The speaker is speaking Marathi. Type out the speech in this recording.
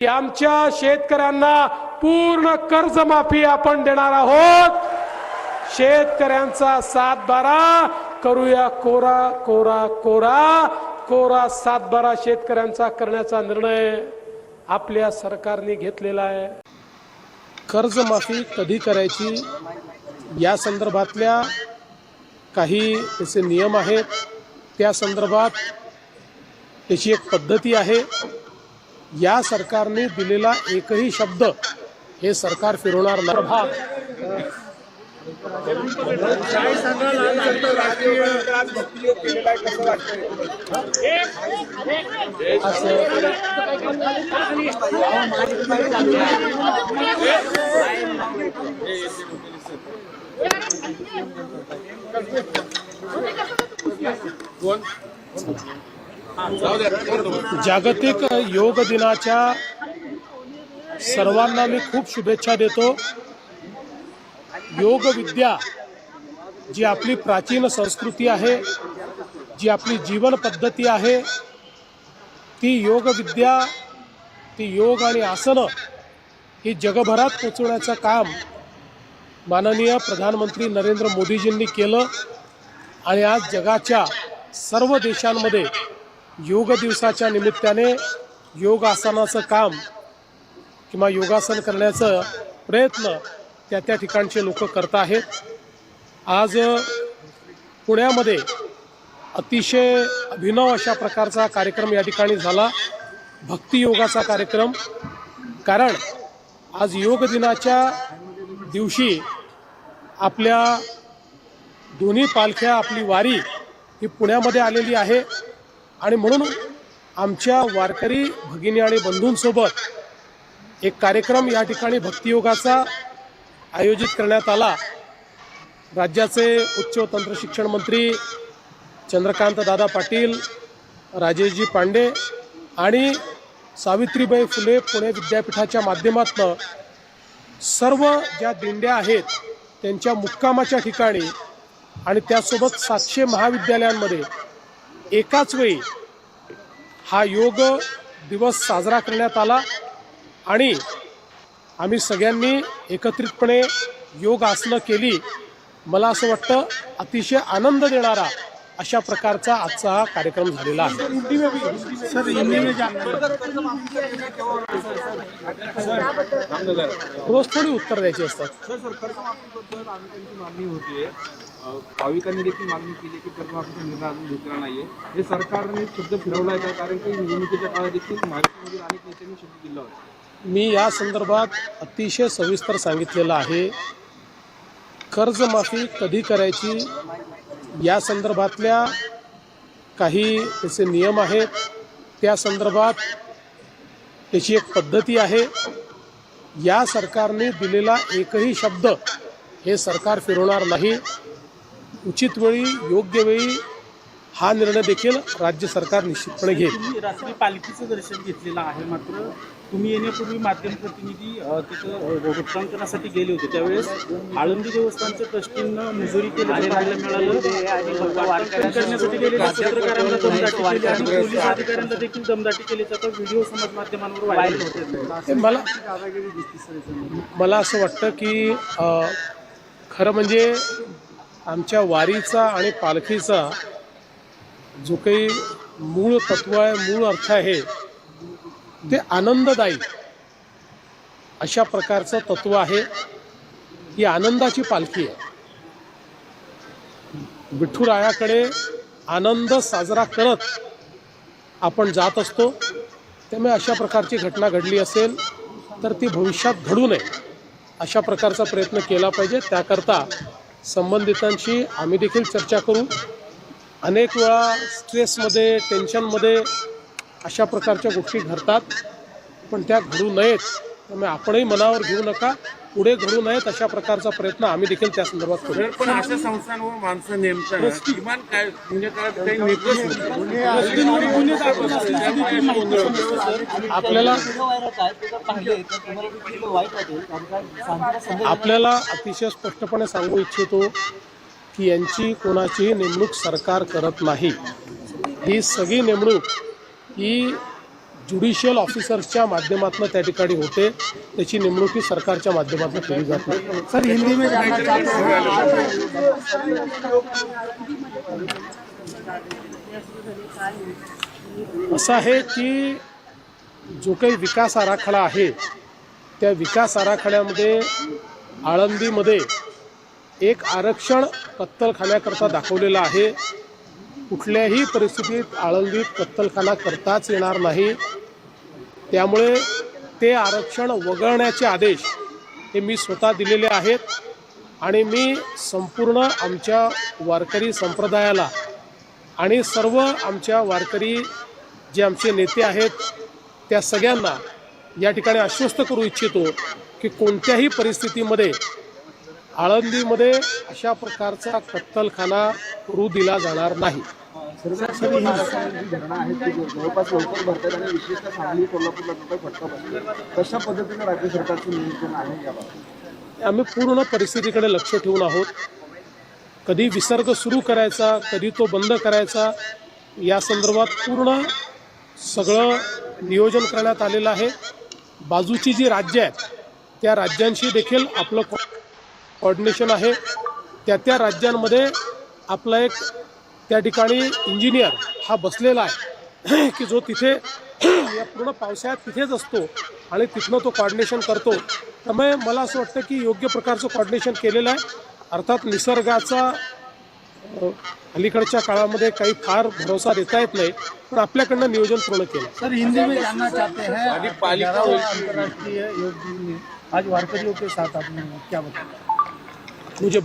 की आमच्या शेतकऱ्यांना पूर्ण कर्जमाफी आपण देणार आहोत. शेतकऱ्यांचा सातबारा करूया कोरा कोरा कोरा कोरा सातबारा शेतकऱ्यांचा करण्याचा निर्णय आपल्या सरकारने घेतलेला आहे. कर्जमाफी कधी करायची? या संदर्भातल्या काही त्याचे नियम आहेत. त्या संदर्भात त्याची एक पद्धती आहे. या सरकारने दिलेला एकही शब्द हे सरकार फिरवणार नाही. भाग काय जागतिक योग दिनाच्या सर्वांना मी खूप शुभेच्छा देतो. योग विद्या जी आपली प्राचीन संस्कृती आहे जी आपली जीवन पद्धती आहे ती योग विद्या ती योग आणि आसनं ही जगभरात पोचवण्याचं काम माननीय प्रधानमंत्री नरेंद्र मोदीजींनी केलं आणि आज जगाच्या सर्व देशांमध्ये योग दिवसाच्या निमित्ताने योग आसनाचं काम किंवा योगासन करण्याचं प्रयत्न त्या त्या ठिकाणचे लोक करत आहेत. आज पुण्यामध्ये अतिशय अभिनव अशा प्रकारचा कार्यक्रम या ठिकाणी झाला. भक्ती योगाचा कार्यक्रम. कारण आज योग दिनाच्या दिवशी आपल्या दोन्ही पालख्या आपली वारी ही पुण्यामध्ये आलेली आहे. आणि म्हणून आमच्या वारकरी भगिनी आणि बंधूंसोबत एक कार्यक्रम या ठिकाणी भक्तियोगाचा आयोजित करण्यात आला. राज्याचे उच्च तंत्र शिक्षण मंत्री चंद्रकांत दादा पाटील राजेशजी पांडे आणि सावित्रीबाई फुले पुणे विद्यापीठाच्या माध्यमातून सर्व ज्या दिंड्या आहेत त्यांच्या मुक्कामाच्या ठिकाणी आणि त्यासोबत सातशे महाविद्यालयांमध्ये एकाच वेळी हा योग दिवस साजरा करण्यात आला आणि आम्ही सगळ्यांनी एकत्रितपणे योग आसनं केली. मला असं वाटतं अतिशय आनंद देणारा अशा प्रकारचा आजचा हा कार्यक्रम झालेला आहे. रोज थोडी उत्तर द्यायची असतात. भाविकांनी देखील मागणी केली की कर्जमाफीचा निर्णय अजून घेतलेला नाहीये. हे सरकारने शब्द फिरवला आहे का? कारण की निवडणुकीच्या काळात देखील महाराष्ट्रामधील अनेक नेत्यांनी शब्द दिला होता. मी या संदर्भात अतिशय सविस्तर सांगितलेलं आहे. कर्जमाफी कधी करायची? या संदर्भातल्या काही त्याचे नियम आहेत. त्या संदर्भात त्याची एक पद्धती आहे. या सरकारने दिलेला एकही शब्द हे सरकार फिरवणार नाही. उचित वेळी योग्य वेळी हा निर्णय देखील राज्य सरकार निश्चितपणे घेईल. रात्री पालखीचं दर्शन घेतलेलं आहे मात्र तुम्ही येण्यापूर्वी माध्यम प्रतिनिधी तिथं वृत्तांकनासाठी गेले होते. त्यावेळेस आळंदी देवस्थानच्या ट्रस्टींना मुजोरी पाहायला मिळालं. करण्यासाठी गेलेल्या पत्रकारांना दमदाटी केली आणि पोलीस अधिकाऱ्यांना देखील दमदाटी केल्याचा आता व्हिडिओ समाज माध्यमांवर व्हायरल होते मला मला असं वाटतं की खरं म्हणजे आमच्या वारीचा आणि पालखीचा जो काही मूळ तत्व आहे मूळ अर्थ आहे ते आनंददायी अशा प्रकारचं तत्व आहे ही आनंदाची पालखी आहे. विठ्ठुरायाकडे आनंद साजरा करत आपण जात असतो त्यामुळे अशा प्रकारची घटना घडली असेल तर ती भविष्यात घडू नये अशा प्रकारचा प्रयत्न केला पाहिजे. त्याकरता संबंधितांशी आम्ही देखील चर्चा करू. अनेक वेळा स्ट्रेसमध्ये टेन्शनमध्ये अशा प्रकारच्या गोष्टी घडतात. पण त्या घडू नयेत. त्यामुळे आपणही मनावर घेऊ नका. पुढे घडू नयेत अशा प्रकारचा प्रयत्न आम्ही देखील त्या संदर्भात करू. पण अशा संस्थांवर माणसं नेमताना किमान काय म्हणजे आपल्याला आपल्याला अतिशय स्पष्टपणे सांगू इच्छितो की यांची कोणाचीही नेमणूक सरकार करत नाही. ही सगळी नेमणूक ही ज्युडिशियल ऑफिसर्सच्या माध्यमातून त्या ठिकाणी होते. त्याची नेमणूक ही सरकारच्या माध्यमातून केली जाते सर हिंदी में जानना चाहते असं आहे की जो काही विकास आराखडा आहे त्या विकास आराखड्यामध्ये आळंदीमध्ये एक आरक्षण कत्तलखान्याकरता दाखवलेलं आहे. कुठल्याही परिस्थितीत आळंदीत कत्तलखाना करताच येणार नाही. त्यामुळे ते आरक्षण वगळण्याचे आदेश हे मी स्वतः दिलेले आहेत आणि मी संपूर्ण आमच्या वारकरी संप्रदायाला आणि सर्व आमच्या वारकरी जे आमचे नेते आहेत त्या सगळ्यांना या ठिकाणी आश्वस्त करू इच्छितो की कोणत्याही परिस्थितीमध्ये आळंदीमध्ये अशा प्रकारचा कत्तलखाना करू दिला जाणार नाही. धरणं आहेत ती जवळपास लवकर भरतात आणि विशेषतः सांगली कोल्हापूरला मोठा फटका बसला कशा पद्धतीने राज्य सरकारचं नियोजन आहे याबाबत? आम्ही पूर्ण परिस्थितीकडे लक्ष ठेवून आहोत. कधी विसर्ग सुरू करायचा कधी तो बंद करायचा या संदर्भात पूर्ण सगळं नियोजन करण्यात आलेलं आहे. बाजूची जी राज्य आहेत त्या राज्यांशी देखील आपलं कॉर्डिनेशन आहे. त्या त्या राज्यांमध्ये आपला एक त्या ठिकाणी इंजिनियर हा बसलेला आहे. की जो तिथे या पूर्ण पावसाळ्यात तिथेच असतो आणि तिथनं तो कॉर्डिनेशन करतो. त्यामुळे मला असं वाटतं की योग्य प्रकारचं कॉर्डिनेशन केलेलं आहे. अर्थात निसर्गाचा अलीकडच्या काळामध्ये काही फार भरोसा देता येत नाही. पण आपल्याकडनं नियोजन पूर्ण केलं. सर हिंदी में जानना चाहते हैं. ग्यारहवां अंतर्राष्ट्रीय योग दिन में आज वारकरियों के साथ आपने क्या बताया मुझे